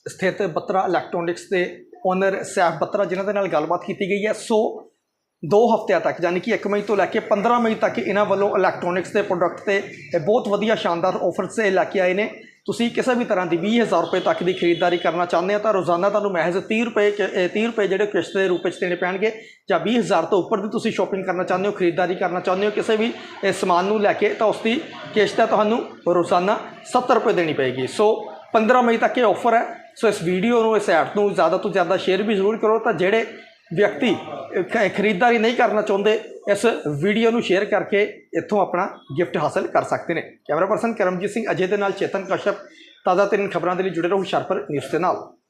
Speaker 1: ਸਥਿਤ ਬੱਤਰਾ ਇਲੈਕਟ੍ਰੋਨਿਕਸ ਦੇ ਓਨਰ ਸੈਫ ਬੱਤਰਾ ਜਿਨ੍ਹਾਂ ਦੇ ਨਾਲ ਗੱਲਬਾਤ ਕੀਤੀ ਗਈ ਹੈ ਸੋ ਦੋ ਹਫ਼ਤਿਆਂ ਤੱਕ ਯਾਨੀ ਕਿ 1 ਮਈ ਤੋਂ ਲੈ ਕੇ 15 ਮਈ ਤੱਕ ਇਹਨਾਂ ਵੱਲੋਂ ਇਲੈਕਟ੍ਰੋਨਿਕਸ ਦੇ ਪ੍ਰੋਡਕਟ ਤੇ ਇਹ ਬਹੁਤ ਵਧੀਆ ਸ਼ਾਨਦਾਰ ਆਫਰਸ ਇਹ ਲੈ ਕੇ ਆਏ ਨੇ। ਤੁਸੀਂ ਕਿਸੇ ਵੀ ਤਰ੍ਹਾਂ ਦੀ 20000 ਰੁਪਏ ਤੱਕ ਦੀ ਖਰੀਦਦਾਰੀ ਕਰਨਾ ਚਾਹੁੰਦੇ ਹੋ ਤਾਂ ਰੋਜ਼ਾਨਾ ਤੁਹਾਨੂੰ ਮਹਿਜ਼ 30 ਰੁਪਏ ਕ- ਇਹ 30 ਰੁਪਏ ਜਿਹੜੇ ਕਿਸ਼ਤ ਦੇ ਰੂਪ ਵਿੱਚ ਦੇਣੇ ਪੈਣਗੇ ਜਾਂ 20000 ਤੋਂ ਉੱਪਰ ਦੀ ਤੁਸੀਂ ਸ਼ਾਪਿੰਗ ਕਰਨਾ ਚਾਹੁੰਦੇ ਹੋ, ਖਰੀਦਦਾਰੀ ਕਰਨਾ ਚਾਹੁੰਦੇ ਹੋ, ਕਿਸੇ ਵੀ ਸਮਾਨ ਨੂੰ ਲੈ ਕੇ ਤਾਂ ਉਸ ਦੀ ਕਿਸ਼ਤ ਤੁਹਾਨੂੰ ਰੋਜ਼ਾਨਾ 70 ਰੁਪਏ ਦੇਣੀ ਪਏਗੀ। ਸੋ 15 ਮਈ ਤੱਕ ਇਹ ਆਫਰ ਹੈ। ਸੋ ਇਸ ਵੀਡੀਓ ਨੂੰ, ਇਸ ਐਡ ਨੂੰ ਜ਼ਿਆਦਾ ਤੋਂ ਜ਼ਿਆਦਾ ਸ਼ੇਅਰ ਵੀ ਜ਼ਰੂਰ ਕਰੋ ਤਾਂ ਜਿਹੜੇ ਵਿਅਕਤੀ ਖ- ਖਰੀਦਦਾਰੀ ਨਹੀਂ ਕਰਨਾ ਚਾਹੁੰਦੇ, ਇਸ ਵੀਡੀਓ ਨੂੰ ਸ਼ੇਅਰ ਕਰਕੇ ਇੱਥੋਂ ਆਪਣਾ ਗਿਫਟ ਹਾਸਲ ਕਰ ਸਕਦੇ ਨੇ। ਕੈਮਰਾ ਪਰਸਨ ਕਰਮਜੀਤ ਸਿੰਘ, ਅਜੇ ਦੇ ਨਾਲ ਚੇਤਨ ਕਸ਼ਪ, ਤਾਜ਼ਾ ਤਰੀਨ ਖਬਰਾਂ ਦੇ ਲਈ ਜੁੜੇ ਰਹੋ ਹੁਸ਼ਿਆਰਪੁਰ ਨਿਊਜ਼ ਦੇ ਨਾਲ।